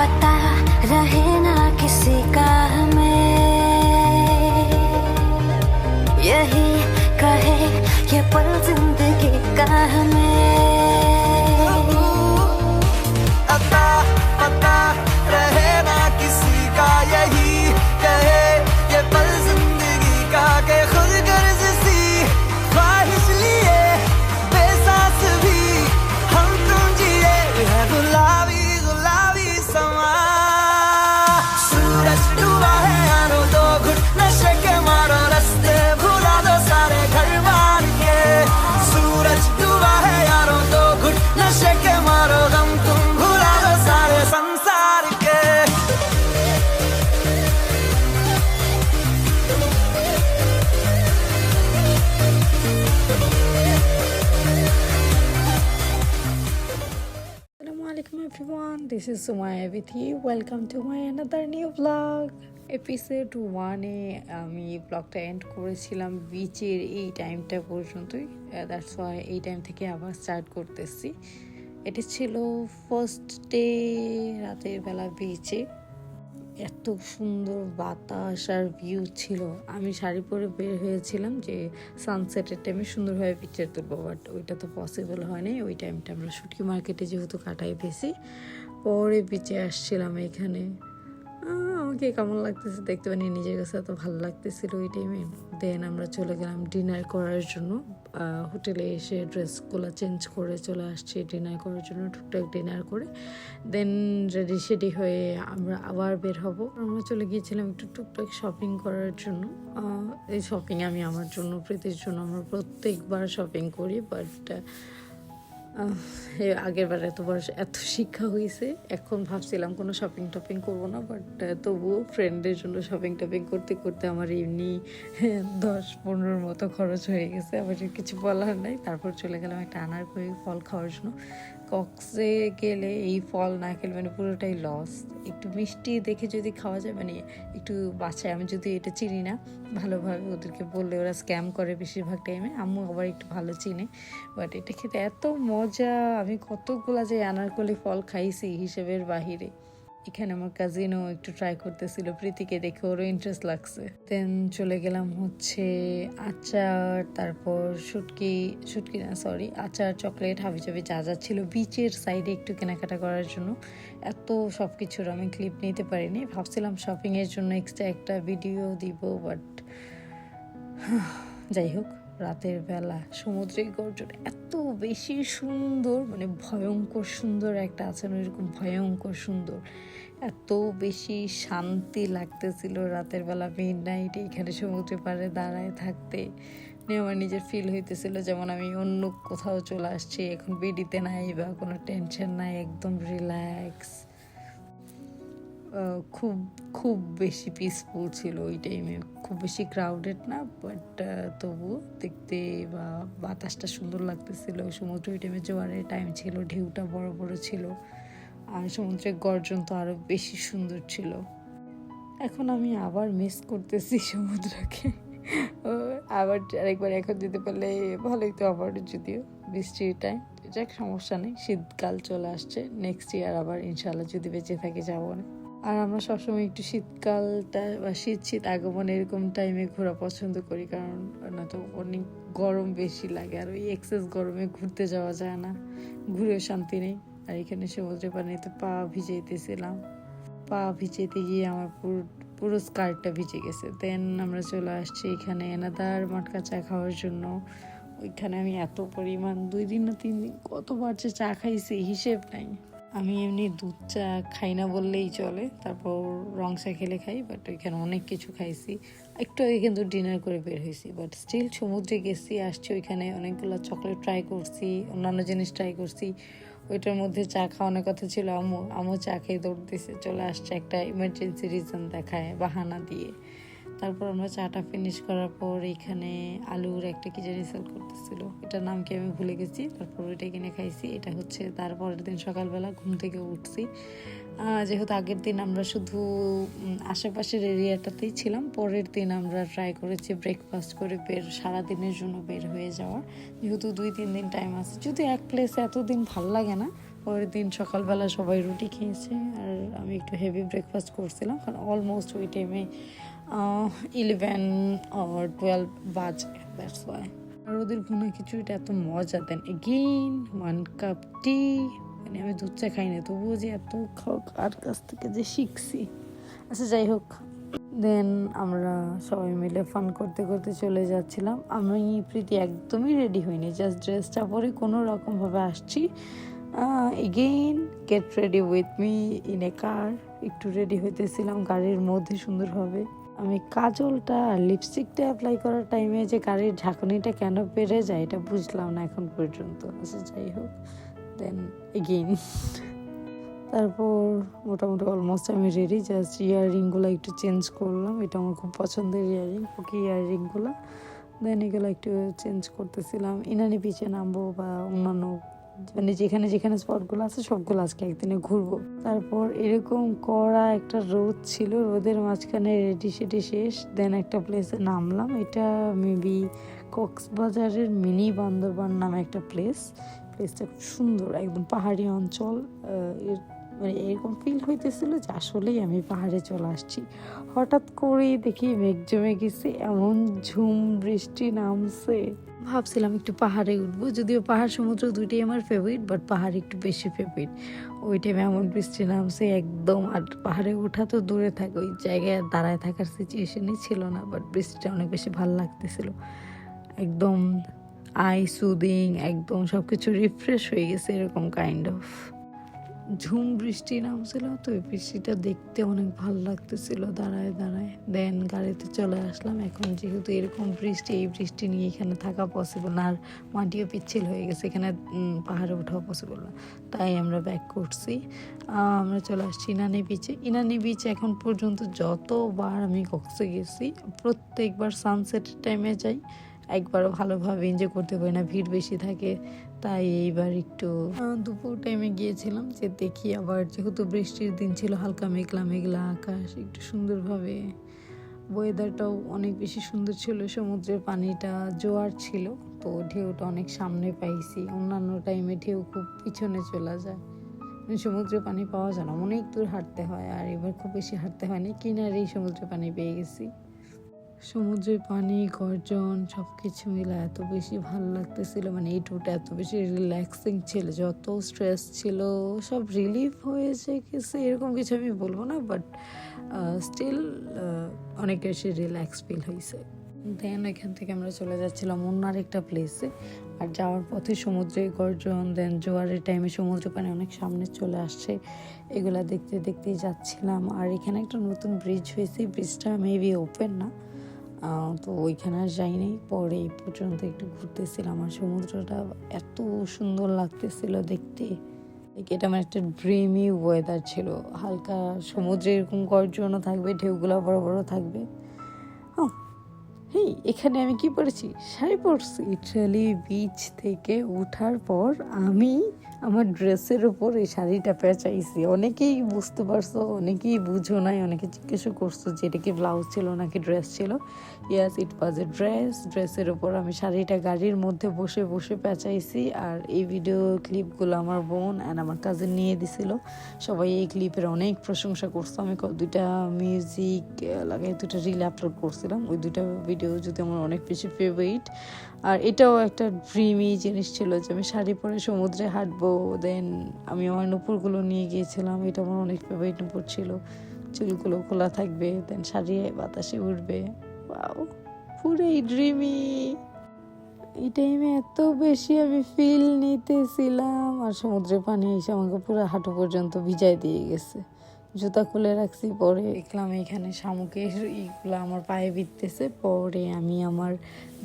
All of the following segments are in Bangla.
पता रहे ना किसी का हमें। यही कहे ये पल ज़िंदगी का हमें। This is Sumaya with you. Welcome to my another new vlog. Episode ওয়ানে আমি ব্লগটা এন্ড করেছিলাম বিচের এই টাইমটা পর্যন্তই। দ্যাটস ওয়াই এই টাইম থেকে আবার স্টার্ট করতেছি। এটি ছিল ফার্স্ট ডে রাতের বেলা বিচে এত সুন্দর বাতাস আর ভিউ ছিল। আমি শাড়ি পরে বের হয়েছিলাম যে সানসেটের টাইমে সুন্দরভাবে পিকচার তুলবো বাট ওইটা তো পসিবল হয়নি। ওই টাইমটা আমরা শুটকি মার্কেটে যেহেতু কাটাই বেশি। পরে বিচে আসছিলাম এখানে। আমাকে কেমন লাগতেছে দেখতে পানি নিজের কাছে এত ভালো লাগতেছিল ওই টাইমে দেন আমরা চলে গেলাম ডিনার করার জন্য। হোটেলে এসে ড্রেসগুলো চেঞ্জ করে চলে আসছি ডিনার করার জন্য, টুকটাক ডিনার করে। দেন রেডি সেডি হয়ে আমরা আবার বের হব। আমরা চলে গিয়েছিলাম একটু টুকটাক শপিং করার জন্য। এই শপিং আমি আমার জন্য, প্রীতির জন্য আমরা প্রত্যেকবার শপিং করি বাট আগের বার বয়স, এত শিক্ষা হয়েছে এখন ভাবছিলাম কোনো শপিং টপিং করব না বাট তবুও ফ্রেন্ডের জন্য শপিং টপিং করতে করতে আমার এমনি দশ পনেরোর মতো খরচ হয়ে গেছে, আবার কিছু বলার নাই, তারপর চলে গেলাম একটা আনার করে ফল খাওয়ার জন্য। কক্সে গেলে এই ফল না খেলে মানে পুরোটাই লস একটু মিষ্টি দেখে যদি খাওয়া যায় মানে একটু বাচ্চায় আমি যদি এটা চিনি না, ভালোভাবে ওদেরকে বললে ওরা স্ক্যাম করে বেশিরভাগ টাইমে আম্মু আবার একটু ভালো চিনে। বাট এটা খেতে এত মজা, আমি কতগুলা যে আনারকলি ফল খাইছি হিসেবের বাহিরে। এখানে আমার কাজিনও একটু ট্রাই করতেছিল, প্রীতিকে দেখে ওরও ইন্টারেস্ট লাগছে। দেন চলে গেলাম হচ্ছে আচার, তারপর শুটকি শুটকি না সরি আচার চকলেট হাবিজাবি যা যা ছিল বিচের সাইডে একটু কেনাকাটা করার জন্য। এত সব কিছুর আমি ক্লিপ নিতে পারিনি। ভাবছিলাম শপিংয়ের জন্য এক্সট্রা একটা ভিডিও দিব বাট যাই হোক। রাতের বেলা। সমুদ্রের গর্জন এত বেশি সুন্দর মানে ভয়ঙ্কর সুন্দর একটা আছে না এরকম ভয়ঙ্কর সুন্দর। এত বেশি শান্তি লাগতেছিল রাতের বেলা মিড নাইট এখানে সমুদ্রে পাড়ে দাঁড়ায় থাকতে। নিয়ে আমার নিজের ফিল হইতেছিল যেমন আমি অন্য কোথাও চলে আসছি, এখন বিডিতে নাই বা কোনো টেনশন নাই, একদম রিল্যাক্স খুব খুব বেশি পিসফুল ছিল ওই টাইমে খুব বেশি ক্রাউডেড না বাট তবু দেখতে বা বাতাসটা সুন্দর লাগতেছিল। সমুদ্র ওই টাইমে জোয়ারের টাইম ছিল, ঢেউটা বড় বড় ছিল, আর সমুদ্রের গর্জন তো আরও বেশি সুন্দর ছিল। এখন আমি আবার মিস করতেছি সমুদ্রকে। আবার আরেকবার এখন যেতে পারলে ভালোই তো আবার যদিও বৃষ্টির টাইম যাক, সমস্যা নেই, শীতকাল চলে আসছে নেক্সট ইয়ার আবার ইনশাল্লাহ যদি বেঁচে থাকি, যাব না আর আমরা সবসময় একটু শীতকালটা বা শীত শীত আগমন এরকম টাইমে ঘোরা পছন্দ করি, কারণ না তো অনেক গরম বেশি লাগে আর ওই এক্সেস গরমে ঘুরতে যাওয়া যায় না, ঘুরেও শান্তি নেই। আর এখানে সমুদ্রে পানিতে পা ভিজাইতেছিলাম। পা ভিজাইতে গিয়ে আমার পুরো পুরো স্কার্টটা ভিজে গেছে। দেন আমরা চলে আসছি এখানে এনাদার মটকা চা খাওয়ার জন্য। ওইখানে আমি এত পরিমাণ দুই দিন না তিন দিন কতবার যে চা খাইছি, হিসেব নাই। আমি এমনি দুধ চা খাই না বললেই চলে, তারপর রং চা খেলে খাই বাট ওইখানে অনেক কিছু খাইছি। একটু আগে কিন্তু ডিনার করে বের হয়েছি বাট স্টিল সমুদ্রে গেছি, আসছি ওইখানে, অনেকগুলো চকলেট ট্রাই করছি, অন্যান্য জিনিস ট্রাই করছি। ওইটার মধ্যে চা খাওয়ানোর কথা ছিল আমু আমু চা খেয়ে দৌড় দিছে, চলে আসছে একটা ইমার্জেন্সি রিজন দেখায়, বাহানা দিয়ে। তারপর আমরা চাটা ফিনিশ করার পর এখানে আলুর একটা কি জানি সেল করতেছিল। এটার নাম কি আমি ভুলে গেছি, তারপর ওইটা কিনে খাইছি। এটা হচ্ছে তারপরের দিন সকালবেলা ঘুম থেকে উঠছি। যেহেতু আগের দিন আমরা শুধু আশেপাশের এরিয়াটাতেই ছিলাম, পরের দিন আমরা ট্রাই করেছি ব্রেকফাস্ট করে বের সারা দিনের জন্য বের হয়ে যাওয়ার। যেহেতু দুই, তিন দিন টাইম আছে, যদি এক প্লেসে এতদিন ভালো লাগে না, পরের দিন সকালবেলা সবাই রুটি খেয়েছে। আর আমি একটু হেভি ব্রেকফাস্ট করছিলাম, কারণ অলমোস্ট ওই টাইমে ইলেভেন আর টুয়েলভ বাজে দ্যাটস ওয়াই আর ওদের ভুনা খিচুড়িটা এত মজা দেন। এগেইন ওয়ান কাপ টি মানে আমি দুধ চা খাই না, তবুও যে এত খাও কার কাছ থেকে যে শিখছি। আচ্ছা যাই হোক। দেন আমরা সবাই মিলে ফান করতে করতে চলে যাচ্ছিলাম। আমি প্রীতি একদমই রেডি হইনি জাস্ট ড্রেসটা পরে কোনো রকমভাবে আসছি। Again get ready with me in a car একটু রেডি হইতেছিলাম গাড়ির মধ্যে সুন্দরভাবে। আমি কাজলটা আর লিপস্টিকটা অ্যাপ্লাই করার টাইমে যে গাড়ির ঝাঁকুনিটা কেন বেড়ে যায়, এটা বুঝলাম না এখন পর্যন্ত। আচ্ছা যাই হোক দেন এগেইন তারপর মোটামুটি অলমোস্ট আমি রেডি জাস্ট ইয়াররিংগুলো একটু চেঞ্জ করলাম, এটা আমার খুব পছন্দের ইয়াররিং ওকে ইয়াররিংগুলো দেন এগুলো একটু চেঞ্জ করতেছিলাম। ইনানি পিছে নামবো বা অন্যান্য মানে যেখানে যেখানে স্পটগুলো আছে, সবগুলো আজকে একদিনে ঘুরবো। তারপর এরকম কড়া একটা রোদ ছিল, রোদের মাঝখানে রেডি সেডি শেষ দেন একটা প্লেসে নামলাম। এটা মেবি কক্সবাজারের মিনি বান্দরবান নামে একটা প্লেস প্লেসটা খুব সুন্দর, একদম পাহাড়ি অঞ্চল। এর মানে এরকম ফিল হইতেছিল যে আসলেই আমি পাহাড়ে চলে আসছি। হঠাৎ করেই দেখি মেঘ জমে গেছে, এমন ঝুম বৃষ্টি নামছে। ভাবছিলাম একটু পাহাড়ে উঠবো, যদিও পাহাড় সমুদ্র দুইটাই আমার ফেভারিট বাট পাহাড় একটু বেশি ফেভারিট ওই টাইমে এমন বৃষ্টি নামছে একদম, আর পাহাড়ে ওঠা তো দূরে থাকে, ওই জায়গায় দাঁড়ায় থাকার সিচুয়েশনই ছিল না বাট বৃষ্টিটা অনেক বেশি ভালো লাগতেছিল। একদম আই সুদিং একদম সব কিছু রিফ্রেশ হয়ে গেছে, এরকম কাইন্ড অফ ঝুম বৃষ্টি নামছিল, তো ওই বৃষ্টিটা দেখতে অনেক ভালো লাগতেছিল। দাঁড়ায় দাঁড়ায় দেন গাড়িতে চলে আসলাম। এখন যেহেতু এরকম বৃষ্টি, এই বৃষ্টি নিয়ে এখানে থাকা পসিবল না। আর মাটিও পিচ্ছিল হয়ে গেছে, এখানে পাহাড়ে ওঠাও পসিবল না। তাই আমরা ব্যাক করছি। আমরা চলে আসছি ইনানি বিচে ইনানি বিচ এখন পর্যন্ত যতবার আমি কক্সে গেছি, প্রত্যেকবার সানসেটের টাইমে যাই। একবারও ভালোভাবে এনজয় করতে পারি না, ভিড় বেশি থাকে। তাই এইবার একটু দুপুর টাইমে গিয়েছিলাম যে দেখি আবার যেহেতু বৃষ্টির দিন ছিল, হালকা মেঘলা মেঘলা আকাশ, একটু সুন্দরভাবে ওয়েদারটাও অনেক বেশি সুন্দর ছিল, সমুদ্রের পানিটা জোয়ার ছিল, তো ঢেউটা অনেক সামনে পাইছি, অন্যান্য টাইমে ঢেউ খুব পিছনে চলে যায়। মানে সমুদ্রে পানি পাওয়া যায় না, অনেক দূর হাঁটতে হয়, আর এবার খুব বেশি হাঁটতে হয়নি, কিনারেই সমুদ্রে পানি পেয়ে গেছি। সমুদ্রের পানি, গর্জন সব কিছু মিলে এত বেশি ভালো লাগতেছিল। মানে এই ট্যুরটা এত বেশি রিল্যাক্সিং ছিল, যত স্ট্রেস ছিল, সব রিলিফ হয়েছে কিছু এরকম কিছু আমি বলব না বাট স্টিল অনেক বেশি রিল্যাক্স ফিল হয়েছে দেন এখান থেকে আমরা চলে যাচ্ছিলাম অন্য আরেকটা প্লেসে আর যাওয়ার পথে সমুদ্রে গর্জন দেন জোয়ারের টাইমে সমুদ্র পানি অনেক সামনে চলে আসছে, এগুলা দেখতে দেখতেই যাচ্ছিলাম। আর এখানে একটা নতুন ব্রিজ হয়েছে ব্রিজটা মেবি ওপেন না। তো ওইখানে আর যাইনি। পরে এই পর্যন্ত একটু ঘুরতেছিলাম আর সমুদ্রটা এত সুন্দর লাগতেছিল দেখতে। এটা আমার একটা ড্রিমি ওয়েদার ছিল। হালকা সমুদ্রে এরকম গর্জনও থাকবে, ঢেউগুলো বড় বড় থাকবে। হেই, এখানে আমি কি পড়েছি? শাড়ি পরছি। ইটালি বিচ থেকে ওঠার পর আমি আমার ড্রেসের উপর এই শাড়িটা পেঁচাইছি। অনেকেই বুঝতে পারছ, অনেকেই বুঝো নাই, অনেকে জিজ্ঞেসও করছ যে এটা কি ব্লাউজ ছিল নাকি ড্রেস ছিল। ইয়াস ইট ওয়াজ এ ড্রেস ড্রেসের উপর আমি শাড়িটা গাড়ির মধ্যে বসে বসে পেঁচাইছি আর এই ভিডিও ক্লিপগুলো আমার বোন অ্যান্ড আমার কাজিন নিয়ে দিছিল। সবাই এই ক্লিপের অনেক প্রশংসা করছে। আমি দুইটা মিউজিক লাগাই, দুইটা রিল আপলোড করছিলাম। ওই দুইটা ভিডিও যদি আমার অনেক বেশি ফেভারিট আর এটাও একটা ড্রিমি জিনিস ছিল যে আমি শাড়ি পরে সমুদ্রে হাঁটবো দেন আমি আমার নুপুরগুলো নিয়ে গিয়েছিলাম, এটা আমার অনেক ফেভারিট নুপুর ছিল। চুলগুলো খোলা থাকবে দেন শাড়ি, বাতাসে উঠবে ওয়াও পুরাই ড্রিমি এই টাইমে এত বেশি আমি ফিল নিতেছিলাম, আর সমুদ্রের পানি এসে আমাকে পুরো হাঁটু পর্যন্ত ভিজাই দিয়ে গেছে। জুতা খুলে রাখছি, পরে দেখলাম এখানে শামুকের ইগুলো আমার পায়ে বিঁধতেছে, পরে আমি আমার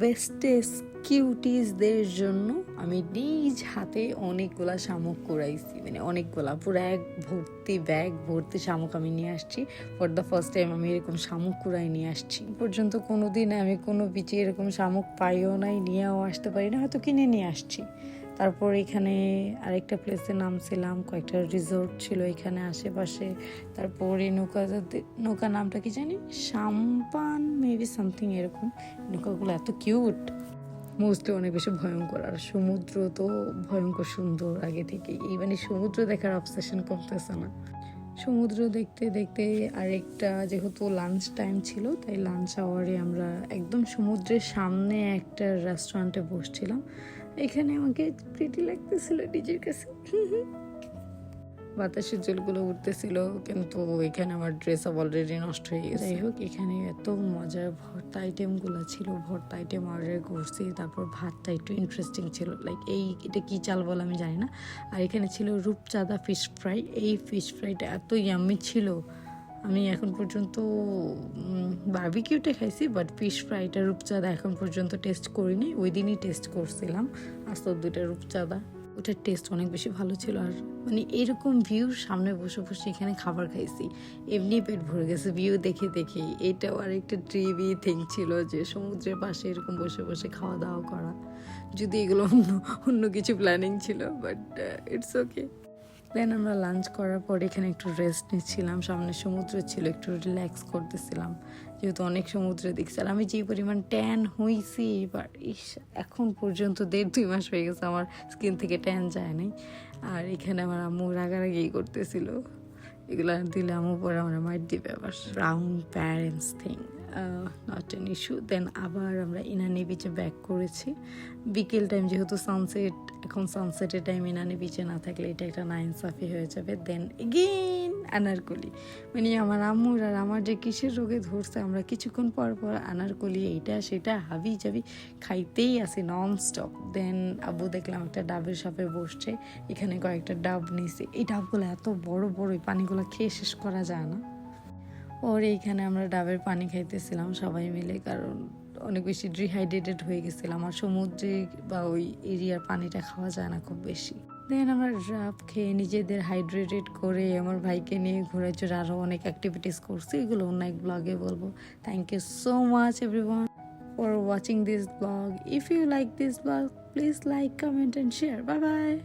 বেস্টেস কিউটিসদের জন্য আমি নিজ হাতে অনেকগুলা শামুক কুড়াইছি মানে অনেকগুলা, পুরো এক ভর্তি ব্যাগ ভর্তি শামুক আমি নিয়ে আসছি ফর দ্য ফার্স্ট টাইম আমি এরকম শামুক কুড়াই নিয়ে আসছি। পর্যন্ত কোনো দিন আমি কোনো বিচে এরকম শামুক পাইও নাই, নিয়েও আসতে পারি না হয়তো কিনে নিয়ে আসছি। তারপর এখানে আরেকটা প্লেসে নামছিলাম, কয়েকটা রিসোর্ট ছিল এখানে আশেপাশে। তারপর নৌকা নৌকা নামটা কি জানি? সাম্পান মেবি সামথিং এরকম। নৌকাগুলো এত কিউট মোস্টলি অনেক বেশি ভয়ঙ্কর। আর সমুদ্র তো ভয়ঙ্কর সুন্দর আগে থেকে। এই মানে সমুদ্র দেখার অবসেশন করতেছে না। সমুদ্র দেখতে দেখতে আরেকটা যেহেতু লাঞ্চ টাইম ছিল, তাই লাঞ্চ আওয়ারে আমরা একদম সমুদ্রের সামনে একটা রেস্টুরেন্টে বসছিলাম। এখানে আমাকে প্রিটি লাগতেছিল নিজের কাছে। বাতাসের জলগুলো উঠতেছিল কিন্তু এখানে আমার ড্রেস আপ অলরেডি নষ্ট হয়ে গেছে। যাই হোক এখানে এত মজার ভর্তা আইটেমগুলো ছিল ভর্তা আইটেম অর্ডার করছি তারপর ভাতটা একটু ইন্টারেস্টিং ছিল। লাইক এই এটা কী চাল বলে আমি জানি না। আর এখানে ছিল রূপচাঁদা ফিশ ফ্রাই এই ফিশ ফ্রাইটা এত ইয়াম্মি ছিল। আমি এখন পর্যন্ত বার্বিকিউটা খাইছি বাট ফিশ ফ্রাইটা রূপচাঁদা এখন পর্যন্ত টেস্ট করিনি। ওই দিনই টেস্ট করছিলাম আস্ত দুইটা রূপচাঁদা। ওটার টেস্ট অনেক বেশি ভালো ছিল আর মানে এরকম ভিউ সামনে বসে বসে এখানে খাবার খাইছি। এমনি পেট ভরে গেছে ভিউ দেখে দেখে। এটাও আর একটা ড্রিমি থিং ছিল যে সমুদ্রের পাশে এরকম বসে বসে খাওয়া দাওয়া করা। যদি এগুলো অন্য অন্য কিছু প্ল্যানিং ছিল বাট ইটস ওকে দেন আমরা লাঞ্চ করার পর এখানে একটু রেস্ট নিচ্ছিলাম। সামনে সমুদ্র ছিল, একটু রিল্যাক্স করতেছিলাম। যেহেতু অনেক সমুদ্রে দেখছি। আর আমি যে পরিমাণ ট্যান হয়েছি এবার ইস, এখন পর্যন্ত দেড় দুই মাস হয়ে গেছে আমার স্কিন থেকে ট্যান যায় নাই আর এখানে আমার আম্মু রাগারাগি করতেছিল। এগুলো দিলে আম্মু পরে আমরা মাইট দিবে আবার round parents thing not an issue then আবার আমরা ইনানি বিচে ব্যাক করেছি। বিকেল টাইম যেহেতু সানসেট এখন সানসেটের টাইম ইনানি বিচে না থাকলে এটা একটা নাইন সাফি হয়ে যাবে। দেন এগেইন আনারকলি মানে আমার আম্মুর আর আমার যে কিসের রোগে ধরছে, আমরা কিছুক্ষণ পর পর আনারকলি এইটা, সেটা, হাবি যাবি খাইতেই আসি নন স্টপ দেন আব্বু দেখলাম একটা ডাবের শপে বসছে, এখানে কয়েকটা ডাব নিছে এই ডাবগুলো এত বড় বড় পানিগুলো খেয়ে শেষ করা যায় না। পরে এইখানে আমরা ডাবের পানি খাইতেছিলাম সবাই মিলে, কারণ অনেক বেশি ডিহাইড্রেটেড হয়ে গেছিলাম আর সমুদ্রে বা ওই এরিয়ার পানিটা খাওয়া যায় না খুব বেশি। দেন আমরা ডাব খেয়ে নিজেদের হাইড্রেটেড করে আমার ভাইকে নিয়ে ঘোরার জন্য আরও অনেক অ্যাক্টিভিটিস করছি, এগুলো অন্য এক ব্লগে বলব। Thank you so much everyone for watching this vlog if you like this vlog please like comment and share. Bye bye